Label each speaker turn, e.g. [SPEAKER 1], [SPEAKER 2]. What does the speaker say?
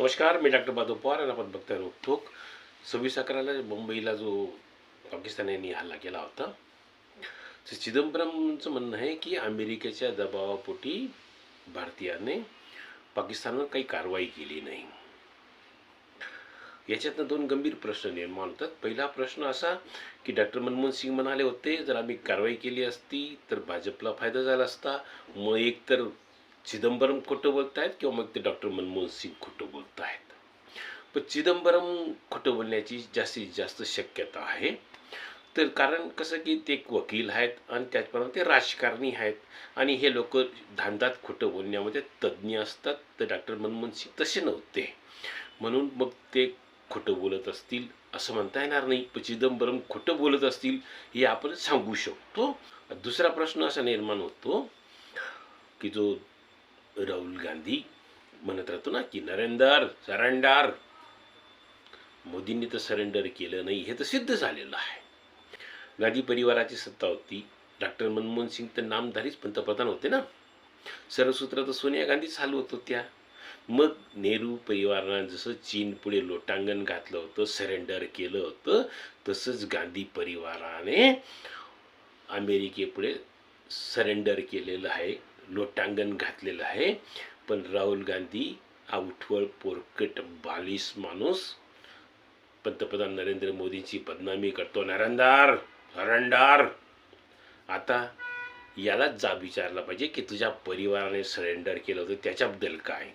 [SPEAKER 1] नमस्कार मी डॉक्टर माधव पवार आणि आपण बघताय रोखोक सव्वीस अकराला मुंबईला जो पाकिस्तानाने हल्ला केला होता तर चिदंबरमचं म्हणणं आहे की अमेरिकेच्या दबावापोटी भारतीयाने पाकिस्तानवर काही कारवाई केली नाही. याच्यातनं दोन गंभीर प्रश्न निर्माण होतात. पहिला प्रश्न असा की डॉक्टर मनमोहन सिंग म्हणाले होते जर आम्ही कारवाई केली असती तर भाजपला फायदा झाला असता. मग एक तर चिदंबरम खोटं बोलतायत किंवा मग ते डॉक्टर मनमोहन सिंग खोटं पण चिदंबरम खोटं बोलण्याची जास्तीत जास्त शक्यता आहे. तर कारण कसं की ते एक वकील आहेत आणि त्याचप्रमाणे ते राजकारणी आहेत आणि हे लोक धांदात खोटं बोलण्यामध्ये तज्ज्ञ असतात. तर डॉक्टर मनमोहन सिंग तसे नव्हते. म्हणून मग ते खोटं बोलत असतील असं म्हणता येणार नाही. पण चिदंबरम खोटं बोलत असतील हे आपण सांगू शकतो. दुसरा प्रश्न असा निर्माण होतो की जो राहुल गांधी म्हणत राहतो ना की नरेंदर सरेंडर. मोदींनी तर सरेंडर केलं नाही हे तर सिद्ध झालेलं आहे. गांधी परिवाराची सत्ता होती. डॉक्टर मनमोहन सिंग तर नामधारीच पंतप्रधान होते ना. सर्वसूत्र तर सोनिया गांधी चालवत होत्या. मग नेहरू परिवारानं जसं चीन पुढे लोटांगण घातलं होतं सरेंडर केलं होतं तसंच गांधी परिवाराने अमेरिकेपुढे सरेंडर केलेलं आहे लोटांगण घातलेलं आहे. पण राहुल गांधी हा उठवळ पोरकट बालिश माणूस पंतप्रधान नरेंद्र मोदींची बदनामी करतो नरंदार सरेंडर आता यालाच जा विचारला पाहिजे की तुझ्या परिवाराने सरेंडर केलं होतं त्याच्याबद्दल काय?